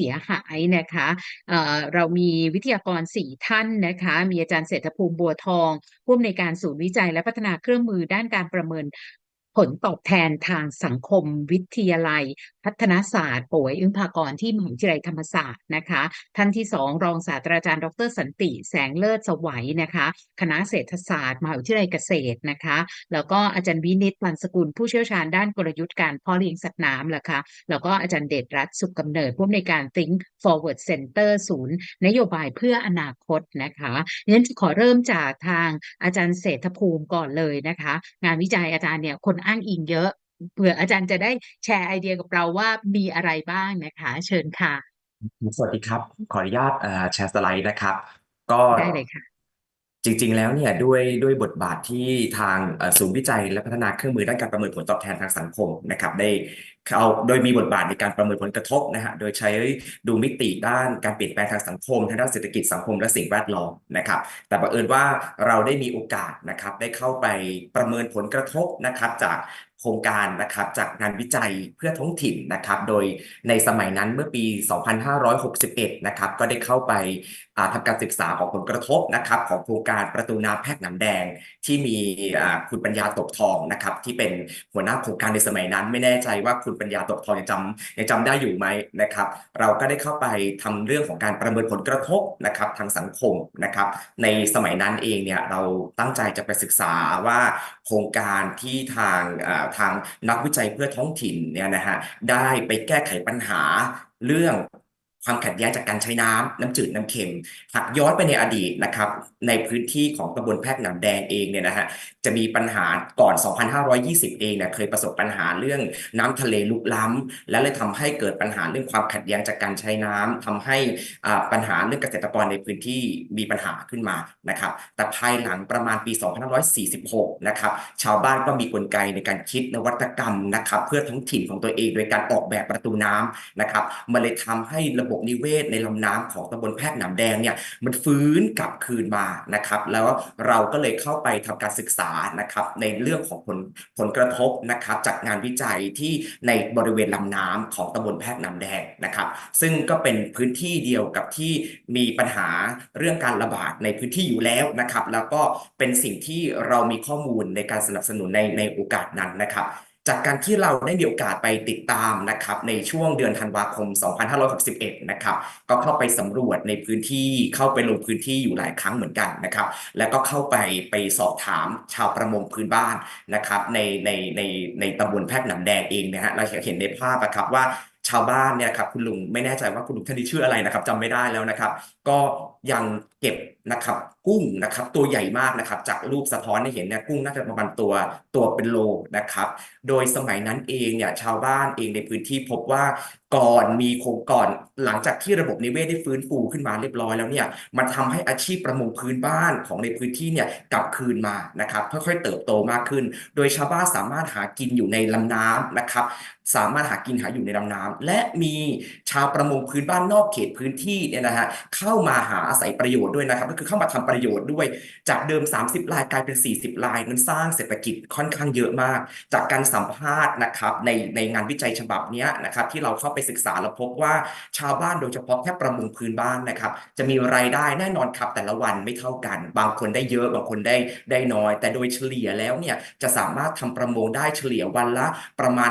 เสียหายนะคะเเรามีวิทยากรสี่ท่านนะคะ มีอาจารย์เศรษฐภูมิบัวทองผู้อำนวยการศูนย์วิจัยและพัฒนาเครื่องมือด้านการประเมินผลตอบแทนทางสังคมวิทยาลัยพัฒนาศาสตร์ป่วยอึ้งภากรที่มหาวิทยาลัยธรรมศาสตร์นะคะ ท่านที่สองรองศาสตราจารย์ ดรสันติแสงเลิศสวัยนะคะ คณะเศรษฐศาสตร์มหาวิทยาลัยเกษตรนะคะ แล้วก็อาจารย์วินิตวันสกุลผู้เชี่ยวชาญด้านกลยุทธ์การเพ่อเลี้ยงสัตว์น้ำล่ะคะ แล้วก็อาจารย์เดชรัตน์สุขกำเนิดผู้อำนวยการ Think Forward Center ศูนย์ นโยบายเพื่ออนาคตนะคะงั้นขอเริ่มจากทางอาจารย์เศรษฐภูมิก่อนเลยนะคะ งานวิจัยอาจารย์เนี่ยคนอ้างอิงเยอะ เผื่ออาจารย์จะได้แชร์ไอเดียกับเราว่ามีอะไรบ้างนะคะ เชิญค่ะ สวัสดีครับ ขออนุญาตเอ่อแชร์สไลด์นะครับ ก็ได้เลยค่ะ จริง ๆ แล้วเนี่ยด้วยด้วยบทบาทที่ทางเอ่อศูนย์วิจัยและพัฒนาเครื่องมือด้านการประเมินผลตอบแทนทางสังคมนะครับได้เข้าโดยมีบทบาทในการประเมินผลกระทบนะฮะโดยใช้ดูมิติด้านการเปลี่ยนแปลงทางสังคมทางด้านเศรษฐกิจสังคมและสิ่งแวดล้อมนะครับ แต่บังเอิญว่าเราได้มีโอกาสนะครับได้เข้าไปประเมินผลกระทบนะครับจาก โครงการนะครับจากงานวิจัยเพื่อท้องถิ่นนะครับ โดยในสมัยนั้นเมื่อปี 2561 นะครับก็ได้เข้าไปาทำการศึกษาของผลกระทบนะครับของโครงการประตูน้ำแพกน้ำแดงที่มีคุณปัญญาตกทองนะครับที่เป็นหัวหน้าโครงการในสมัยนั้น ไม่แน่ใจว่าคุณปัญญาตกทองยังจำยังจำได้อยู่ไหมนะครับ เราก็ได้เข้าไปทำเรื่องของการประเมินผลกระทบนะครับทางสังคมนะครับ ในสมัยนั้นเองเนี่ยเราตั้งใจจะไปศึกษาว่า ครงการที่ทางทางนักวิจัยเพื่อท้องถิ่นเนี่ยนะฮะได้ไปแก้ไขปัญหาเรื่อง ความขัดแย้งจากการใช้น้ำน้ำจืดน้ำเค็มหากย้อนไปในอดีตนะครับ ในพื้นที่ของตำบลแพรกหนำแดงเองเนี่ยนะฮะจะมีปัญหาก่อน 2520 เองเนี่ยเคยประสบปัญหาเรื่องน้ำทะเลลุกล้ำและเลยทำให้เกิดปัญหาเรื่องความขัดแย้งจากการใช้น้ำทำให้อ่าปัญหาเรื่องเกษตรกรในพื้นที่มีปัญหาขึ้นมานะครับ แต่ภายหลังประมาณปี 2546 นะครับชาวบ้านก็มีกลไกในการคิดนวัตกรรมนะครับ เพื่อท้องถิ่นของตัวเองโดยการออกแบบประตูน้ำนะครับมันเลยทำให้ระบบนิเวศในลำน้ำของตำบลแพรกหนำแดงเนี่ยมันฟื้นกลับคืนมานะครับ แล้วเราก็เลยเข้าไปทำการศึกษานะครับในเรื่องของผลผลกระทบนะครับ จากงานวิจัยที่ในบริเวณลำน้ำของตำบลแพรกหนำแดงนะครับ ซึ่งก็เป็นพื้นที่เดียวกับที่มีปัญหาเรื่องการระบาดในพื้นที่อยู่แล้วนะครับ แล้วก็เป็นสิ่งที่เรามีข้อมูลในการสนับสนุนในในโอกาสนั้นนะครับ จากการที่เราได้มีโอกาสไปติดตามนะครับในช่วงเดือนธันวาคม 2561 นะครับก็เข้าไปสำรวจในพื้นที่เข้าไปลงพื้นที่อยู่หลายครั้งเหมือนกันนะครับ แล้วก็เข้าไปไปสอบถามชาวประมงพื้นบ้านนะครับในในในในตำบลแพรกหนำแดงเองนะฮะเราเห็นในภาพนะครับว่าชาวบ้านเนี่ยครับคุณลุงไม่แน่ใจว่าคุณลุงท่านนี้ชื่ออะไรนะครับจำไม่ได้แล้วนะครับ ก็ยังเก็บ นะครับ กุ้งนะครับ ตัวใหญ่มากนะครับ จากรูปสะท้อนให้เห็นเนี่ยกุ้งน่าจะประมาณตัวตัวเป็นโลนะครับ โดยสมัยนั้นเองเนี่ยชาวบ้านเองในพื้นที่พบว่า ก่อนมีโครงก่อนหลังจากที่ระบบนิเวศได้ฟื้นฟูขึ้นมาเรียบร้อยแล้วเนี่ยมันทำให้อาชีพประมงพื้นบ้านของในพื้นที่เนี่ยกลับคืนมานะครับค่อยๆเติบโตมากขึ้น โดยชาวบ้านสามารถหากินอยู่ในลำน้ำนะครับ สามารถหากินหาอยู่ในลำน้ำและมีชาวประมงพื้นบ้านนอกเขตพื้นที่เนี่ยนะฮะเข้ามาหาอาศัยประโยชน์ด้วยนะครับ ก็คือเข้ามาทำประโยชน์ด้วย จากเดิม 30รายกลายเป็น 40รายมันสร้างเศรษฐกิจค่อนข้างเยอะมาก จากการสัมภาษณ์นะครับในในงานวิจัยฉบับนี้นะครับที่เราเข้าไปศึกษาเราพบว่าชาวบ้านโดยเฉพาะแค่ประมงพื้นบ้านนะครับ จะมีรายได้แน่นอนครับแต่ละวันไม่เท่ากัน บางคนได้เยอะบางคนได้ได้น้อย แต่โดยเฉลี่ยแล้วเนี่ยจะสามารถทำประมงได้เฉลี่ยวันละประมาณ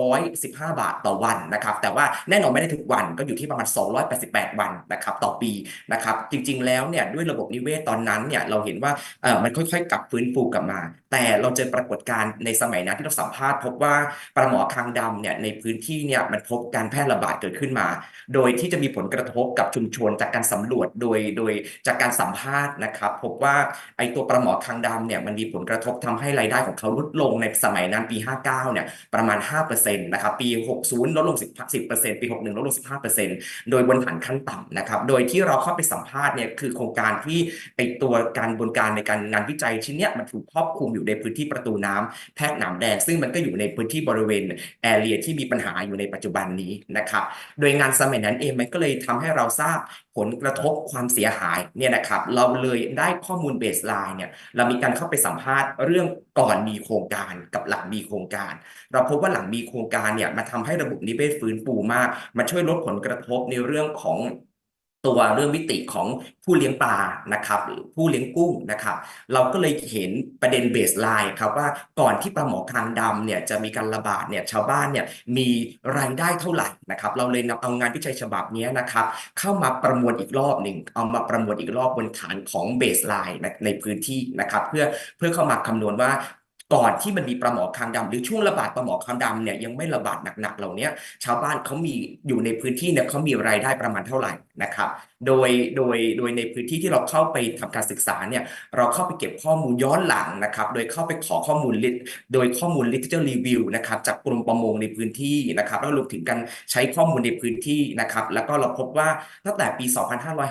515 บาทต่อวันนะครับ แต่ว่าแน่นอนไม่ได้ทุกวันก็อยู่ที่ประมาณ 288 วันนะครับต่อปีนะครับ จริง ๆ แล้วเนี่ยด้วยระบบนิเวศตอนนั้นเนี่ยเราเห็นว่าเออมันค่อยๆ กลับฟื้นฟูกลับมา แต่เราเจอปรากฏการณ์ในสมัยนั้นที่เราสัมภาษณ์พบว่าปลาหมอคางดำเนี่ยในพื้นที่เนี่ยมันพบการแพร่ระบาดเกิดขึ้นมา โดยที่จะมีผลกระทบกับชุมชนจากการสำรวจโดยโดยจากการสัมภาษณ์นะครับพบว่าไอตัวปลาหมอคางดำเนี่ยมันมีผลกระทบทำให้รายได้ของเขาลดลงในสมัยนั้นปี 59เนี่ยประมาณ5%นะครับปี 60 ลดลง 10 10%ปี 61 ลดลง 15%โดยบนฐานขั้นต่ำนะครับโดยที่เราเข้าไปสัมภาษณ์เนี่ยคือโครงการที่ไอตัวการบนการในการงานวิจัยชิ้นเนี้ยมันถูกครอบคลุมอยู่ในพื้นที่ประตูน้ำแพกหนามแดงซึ่งมันก็อยู่ในพื้นที่บริเวณแอเรียที่มีปัญหาอยู่ในปัจจุบันนี้นะครับ โดยงานสมัยนั้นเองมันก็เลยทำให้เราทราบผลกระทบความเสียหายเนี่ยนะครับ เราเลยได้ข้อมูลเบสไลน์เนี่ยเรามีการเข้าไปสัมภาษณ์เรื่องก่อนมีโครงการกับหลังมีโครงการ เราพบว่าหลังมีโครงการเนี่ยมาทำให้ระบบนิเวศฟื้นฟูมาก มันช่วยลดผลกระทบในเรื่องของ ตัวเรื่องมิติของผู้เลี้ยงปลานะครับหรือผู้เลี้ยงกุ้งนะครับ เราก็เลยเห็นประเด็นเบสไลน์ครับว่าก่อนที่ปลาหมอคางดำเนี่ยจะมีการระบาดเนี่ยชาวบ้านเนี่ยมีรายได้เท่าไหร่นะครับ เราเลยนำเอางานวิจัยฉบับนี้นะครับ เข้ามาประมวลอีกรอบหนึ่งเอามาประมวลอีกรอบบนฐานของเบสไลน์ในพื้นที่นะครับ เพื่อเพื่อเข้ามาคำนวณว่า ก่อนที่มันมีปลาหมอคางดำหรือช่วงระบาดปลาหมอคางดำเนี่ยยังไม่ระบาดหนักๆเหล่านี้ชาวบ้านเขามีอยู่ในพื้นที่เนี่ยเขามีรายได้ประมาณเท่าไหร่นะครับโดยโดยโดยในพื้นที่ที่เราเข้าไปทำการศึกษาเนี่ยเราเข้าไปเก็บข้อมูลย้อนหลังนะครับ โดยเข้าไปขอข้อมูล lit โดยข้อมูล literature review นะครับจากกรมประมงในพื้นที่นะครับแล้วรวมถึงการใช้ข้อมูลในพื้นที่นะครับ แล้วก็เราพบว่าตั้งแต่ปี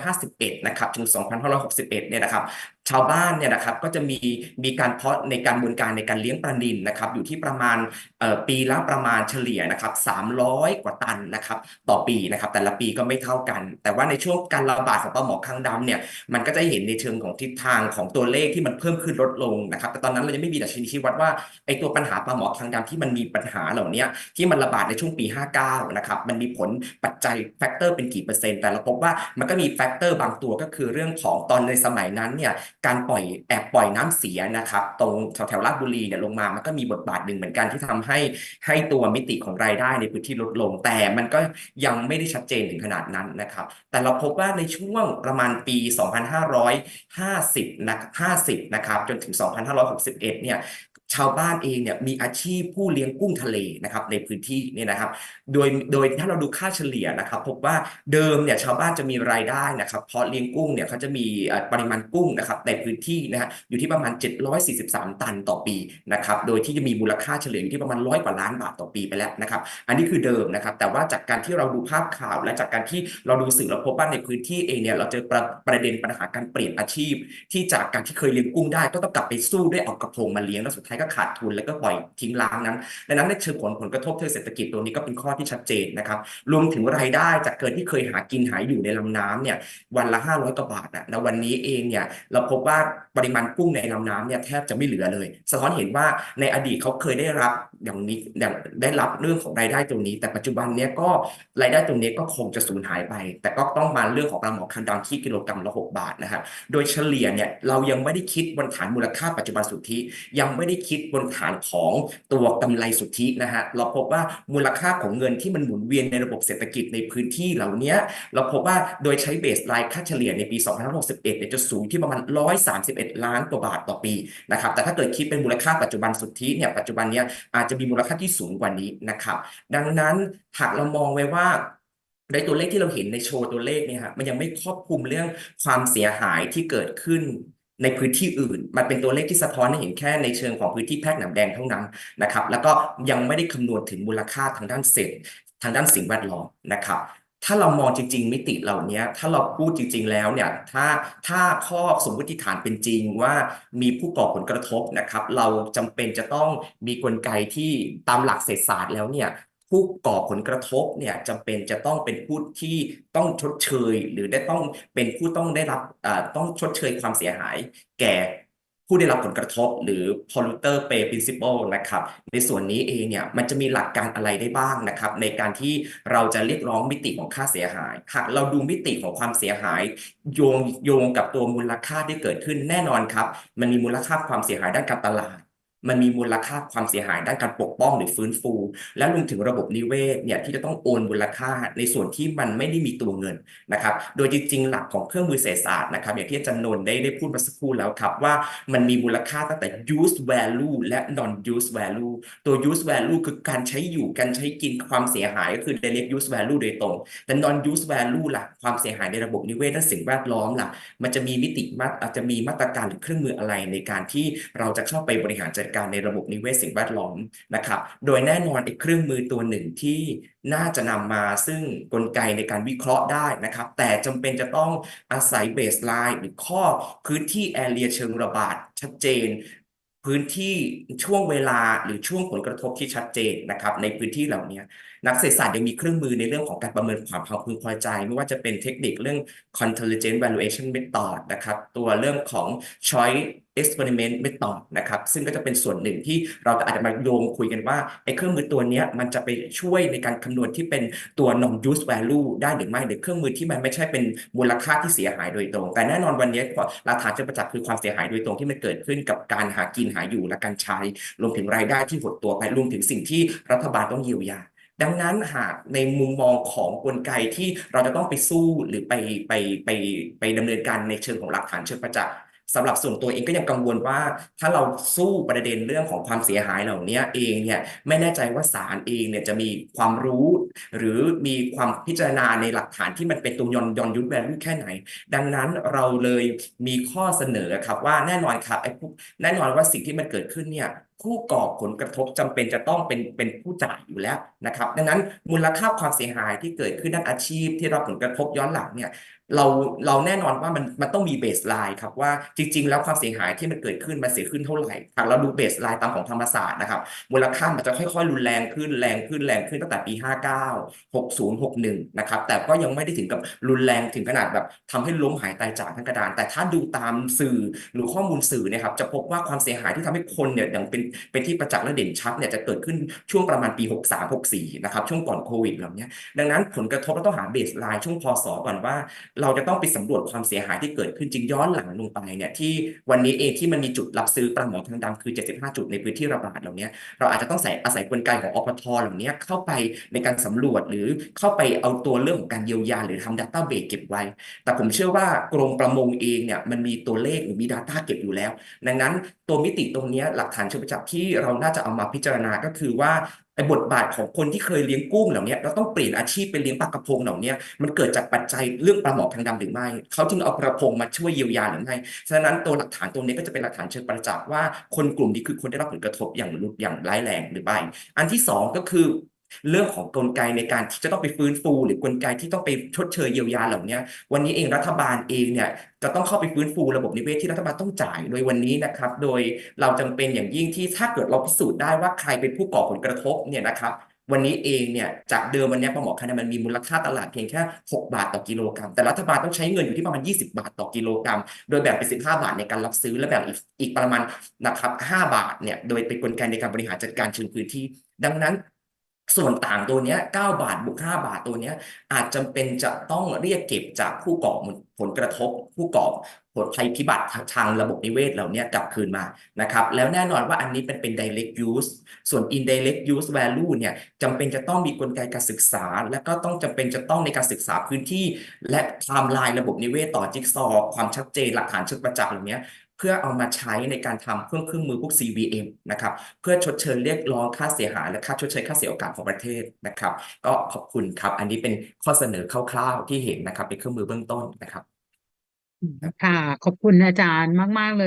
2551 นะครับถึง 2561 เนี่ยนะครับ ชาวบ้านเนี่ยนะครับก็จะมีมีการเพาะในการบนการในการเลี้ยงปลานิลนะครับอยู่ที่ประมาณ ปีละประมาณเฉลี่ยนะครับ300 กว่าตันนะครับ ต่อปีนะครับ แต่ละปีก็ไม่เท่ากัน แต่ว่าในช่วงการระบาดของปลาหมอคางดำเนี่ยมันก็จะเห็นในเชิงของทิศทางของตัวเลขที่มันเพิ่มขึ้นลดลงนะครับ แต่ตอนนั้นเรายังไม่มีดัชนีชี้วัดว่าไอ้ตัวปัญหาปลาหมอคางดำที่มันมีปัญหาเหล่านี้ที่มันระบาดในช่วงปี 59 นะครับ มันมีผลปัจจัยแฟกเตอร์เป็นกี่เปอร์เซ็นต์แต่เราพบว่ามันก็มีแฟกเตอร์บางตัวก็คือเรื่องของตอนในสมัยนั้นเนี่ยการปล่อยแอบปล่อยน้ำเสียนะครับ ตรงแถวแถวราชบุรีเนี่ยลงมามันก็มีบทบาทหนึ่งเหมือนกันที่ทำให้ให้ตัวมิติของรายได้ในพื้นที่ลดลง แต่มันก็ยังไม่ได้ชัดเจนถึงขนาดนั้นนะครับ แต่เราพบว่าในช่วงประมาณปี 2550นะ50 นะครับ จนถึง 2561 เนี่ย ชาวบ้านเองเนี่ยมีอาชีพผู้เลี้ยงกุ้งทะเลนะครับในพื้นที่เนี่ยนะครับ โดยโดยถ้าเราดูค่าเฉลี่ยนะครับพบว่าเดิมเนี่ยชาวบ้านจะมีรายได้นะครับเพราะเลี้ยงกุ้งเนี่ยเขาจะมีปริมาณกุ้งนะครับในพื้นที่นะฮะอยู่ที่ประมาณ 743 ตันต่อปีนะครับโดยที่จะมีมูลค่าเฉลี่ยอยู่ที่ประมาณร้อยกว่าล้านบาทต่อปีไปแล้วนะครับอันนี้คือเดิมนะครับแต่ว่าจากการที่เราดูภาพข่าว และจากการที่เราดูสื่อเราพบว่าในพื้นที่เองเนี่ยเราเจอประประเด็นปัญหาการเปลี่ยนอาชีพ ที่จากการที่เคยเลี้ยงกุ้งได้ก็ต้องกลับไปสู้ด้วยเอากระพงมาเลี้ยงแล้วสุดท้ายก็ขาดทุนแล้วก็ปล่อยทิ้งร้างนั้นดังนั้นในเชิงผลผลกระทบทางเศรษฐกิจตรงนี้ก็เป็นข้อที่ชัดเจนนะครับรวมถึงรายได้จากเกิดที่เคยหากินหายอยู่ในลำน้ำเนี่ยวันละ 500กว่าบาทอะนะวันนี้เองเนี่ยเราพบว่าปริมาณกุ้งในลำน้ำเนี่ยแทบจะไม่เหลือเลย สะท้อนเห็นว่าในอดีตเขาเคยได้รับอย่างนี้อย่างได้รับเรื่องของรายได้ตรงนี้ แต่ปัจจุบันเนี่ยก็รายได้ตรงนี้ก็คงจะสูญหายไป แต่ก็ต้องมาเรื่องของปลาหมอคันดำที่กิโลกรัมละ 6 บาทนะครับโดยเฉลี่ยเนี่ยเรายังไม่ได้คิดบนฐานมูลค่าปัจจุบันสุทธิยังไม่ได้คิดบนฐานของตัวกำไรสุทธินะฮะเราพบว่ามูลค่าของเงินที่มันหมุนเวียนในระบบเศรษฐกิจในพื้นที่เหล่านี้เราพบว่าโดยใช้เบสไลน์ค่าเฉลี่ยในปี 2561เนี่ยจะสูงที่ประมาณ 131 ล้านกว่าบาทต่อปีนะครับแต่ถ้าเกิดคิดเป็นมูลค่าปัจจุบันสุทธิเนี่ยปัจจุบันเนี้ยอาจจะมีมูลค่าที่สูงกว่านี้นะครับดังนั้นหากเรามองไว้ว่าในตัวเลขที่เราเห็นในโชว์ตัวเลขเนี่ยครับมันยังไม่ครอบคลุมเรื่องความเสียหายที่เกิดขึ้น ในพื้นที่อื่น มันเป็นตัวเลขที่สะท้อนให้เห็นแค่ในเชิงของพื้นที่แพร่หนามแดงเท่านั้นนะครับ แล้วก็ยังไม่ได้คำนวณถึงมูลค่าทางด้านเศรษฐทางด้านสิ่งแวดล้อมนะครับถ้าเรามองจริง ๆ มิติเหล่านี้ถ้าเราพูดจริง ๆ แล้วเนี่ยถ้าถ้าข้อสมมติฐานเป็นจริงว่ามีผู้ก่อผลกระทบนะครับ เราจำเป็นจะต้องมีกลไกที่ตามหลักเศรษฐศาสตร์แล้วเนี่ย ผู้ก่อผลกระทบเนี่ยจำเป็นจะต้องเป็นผู้ที่ต้องชดเชย หรือได้ต้องเป็นผู้ต้องได้รับต้องชดเชยความเสียหาย แก่ผู้ได้รับผลกระทบ หรือ polluter pay principle นะครับ ในส่วนนี้เองเนี่ยมันจะมีหลักการอะไรได้บ้างนะครับ ในการที่เราจะเรียกร้องมิติของค่าเสียหาย หากเราดูมิติของความเสียหาย โยงโยงกับตัวมูลค่าที่เกิดขึ้นแน่นอนครับ มันมีมูลค่าความเสียหายด้านการตลาด มันมีมูลค่าความเสียหายด้านการปกป้องหรือฟื้นฟู และรวมถึงระบบนิเวศเนี่ยที่จะต้องโอนมูลค่าในส่วนที่มันไม่ได้มีตัวเงินนะครับ โดยจริงๆ หลักของเครื่องมือเศรษฐศาสตร์นะครับ อย่างที่อาจารย์นนท์ได้ได้พูดมาสักครู่แล้วครับ ว่ามันมีมูลค่าตั้งแต่ use value และ non use value ตัว use value คือการใช้อยู่การใช้กินความเสียหายก็คือ direct use value โดยตรง แต่ non use value ล่ะความเสียหายในระบบนิเวศและสิ่งแวดล้อมล่ะมันจะมีมิติมาอาจจะมีมาตรการหรือเครื่องมืออะไรในการที่เราจะเข้าไปบริหารจัดการในระบบนิเวศสิ่งแวดล้อมนะครับ โดยแน่นอนอีกเครื่องมือตัวหนึ่งที่น่าจะนำมาซึ่งกลไกในการวิเคราะห์ได้นะครับ แต่จำเป็นจะต้องอาศัยเบสไลน์หรือข้อพื้นที่แอเรียเชิงระบาดชัดเจนพื้นที่ช่วงเวลาหรือช่วงผลกระทบที่ชัดเจนนะครับในพื้นที่เหล่านี้นักเศรษฐศาสตร์ยังมีเครื่องมือในเรื่องของการประเมินความพึงพอใจ ไม่ว่าจะเป็นเทคนิคเรื่อง contingent valuation method นะครับ ตัวเรื่องของ choice experiment method นะครับ ซึ่งก็จะเป็นส่วนหนึ่งที่เราอาจจะมาโยงคุยกันว่าไอ้เครื่องมือตัวนี้มันจะไปช่วยในการคำนวณที่เป็นตัว non use value ได้หรือไม่หรือเครื่องมือที่มันไม่ใช่เป็นมูลค่าที่เสียหายโดยตรง แต่แน่นอนวันนี้หลักฐานเชิงประจักษ์คือความเสียหายโดยตรงที่มันเกิดขึ้นกับการหากินหาอยู่และการใช้รวมถึงรายได้ที่หดตัวไปรวมถึงสิ่งที่รัฐบาลต้องเยียวยา ดังนั้นหากในมุมมองของกลไกที่เราจะต้องไปสู้หรือไปไปไปไปดำเนินการในเชิงของหลักฐานเชิงประจักษ์สำหรับส่วนตัวเองก็ยังกังวลว่า ถ้าเราสู้ประเด็นเรื่องของความเสียหายเหล่านี้เองเนี่ยไม่แน่ใจว่าศาลเองเนี่ยจะมีความรู้ หรือมีความพิจารณาในหลักฐานที่มันเป็นตัวยอนยอนยุทธแวลูแค่ไหน ดังนั้นเราเลยมีข้อเสนอครับว่าแน่นอนครับไอ้แน่นอนว่าสิ่งที่มันเกิดขึ้นเนี่ย ผู้ก่อผลกระทบจำเป็นจะต้องเป็นเป็นผู้จ่ายอยู่แล้วนะครับ ดังนั้นมูลค่าความเสียหายที่เกิดขึ้นด้านอาชีพที่รับผลกระทบย้อนหลังเนี่ย เราเราแน่นอนว่ามันมันต้องมีเบสไลน์ครับว่าจริง ๆ แล้วความเสียหายที่มันเกิดขึ้นมันเสียขึ้นเท่าไหร่หากเราดูเบสไลน์ตามของธรรมศาสตร์นะครับมูลค่ามันจะค่อยๆ รุนแรงขึ้นแรงขึ้นแรงขึ้นตั้งแต่ปี 59 60 61 นะครับแต่ก็ยังไม่ได้ถึงกับรุนแรงถึงขนาดแบบทำให้ล้มหายตายจากทั้งกระดาน แต่ถ้าดูตามสื่อหรือข้อมูลสื่อเนะครับจะพบว่าความเสียหายที่ทำให้คนเนี่ยอย่างเป็นเป็นที่ประจักษ์และเด่นชัดเนี่ยจะเกิดขึ้นช่วงประมาณปี 63 64 นะครับช่วงก่อนโควิดแบบเนี้ยดังนั้นผลกระทบเราต้องหาเบสไลน์ช่วงพศก่อนว่าเราจะต้องไปสำรวจความเสียหายที่เกิดขึ้นจริงย้อนหลังลงไปเนี่ยที่วันนี้เองที่มันมีจุดรับซื้อปลาหมอทางดำคือ 75 จุดในพื้นที่ระบาดเหล่านี้เราอาจจะต้องใส่อาศัยกลไกของอปทเหล่านี้เข้าไปในการสำรวจหรือเข้าไปเอาตัวเรื่องของการเยียวยาหรือทำ Data Base เก็บไว้ แต่ผมเชื่อว่ากรมประมงเองเนี่ยมันมีตัวเลขหรือมี Data เก็บอยู่แล้ว ดังนั้นตัวมิติตรงนี้หลักฐานเชิงประจักษ์ที่เราน่าจะเอามาพิจารณาก็คือว่า บทบาทของคนที่เคยเลี้ยงกุ้งเหล่านี้เราต้องเปลี่ยนอาชีพเป็นเลี้ยงปลากระพงเหล่านี้มันเกิดจากปัจจัยเรื่องปลาหมอทางดำหรือไม่เขาจึงเอากระพงมาช่วยเยียวยาหรือไม่ฉะนั้นตัวหลักฐานตัวนี้ก็จะเป็นหลักฐานเชิงประจักษ์ว่าคนกลุ่มนี้คือคนได้รับผลกระทบอย่างรุนอย่างร้ายแรงหรือไม่อันที่สองก็คือ เรื่องของกลไกในการที่จะต้องไปฟื้นฟู หรือกลไกที่ต้องไปชดเชยเยียวยาเหล่านี้วันนี้เองรัฐบาลเองเนี่ยจะต้องเข้าไปฟื้นฟูระบบนิเวศที่รัฐบาลต้องจ่ายโดยวันนี้นะครับ โดยเราจำเป็นอย่างยิ่งที่ถ้าเกิดเราพิสูจน์ได้ว่าใครเป็นผู้ก่อผลกระทบเนี่ยนะครับวันนี้เองเนี่ยจากเดิมวันนี้ปลาหมอคันนมันมีมูลค่าตลาดเพียงแค่ 6 บาทต่อกิโลกรัม แต่รัฐบาลต้องใช้เงินอยู่ที่ประมาณ 20 บาทต่อกิโลกรัม โดยแบ่งเป็น 15 บาทในการรับซื้อและแบ่งอีกอีกประมาณนะครับ5บาทเนี่ยโดยเป็นกลไกในการบริหารจัดการเชิงพื้นที่ ดังนั้น ส่วนต่างตัวนี้9บาทบวก5บาทตัวนี้อาจจำเป็นจะต้องเรียกเก็บจากผู้ก่อผลกระทบ ผู้ก่อผลภัยพิบัติทางระบบนิเวศเหล่านี้กลับคืนมานะครับแล้วแน่นอนว่าอันนี้เป็นเป็น direct use ส่วน indirect use value เนี่ยจำเป็นจะต้องมีกลไกการศึกษา และก็ต้องจำเป็นจะต้องในการศึกษาพื้นที่ และไทม์ไลน์ระบบนิเวศต่อจิ๊กซอว์ความชัดเจนหลักฐานเชิงประจักษ์เหล่านี้ เพื่อเอามาใช้ในการทำเครื่องเครื่องมือพวก CVM นะครับเพื่อชดเชยเรียกร้องค่าเสียหายและค่าชดเชยค่าเสียโอกาสของประเทศนะครับ ก็ขอบคุณครับ อันนี้เป็นข้อเสนอคร่าวๆที่เห็นนะครับ เป็นเครื่องมือเบื้องต้นนะครับ ค่ะ ขอบคุณอาจารย์มาก ๆ เลย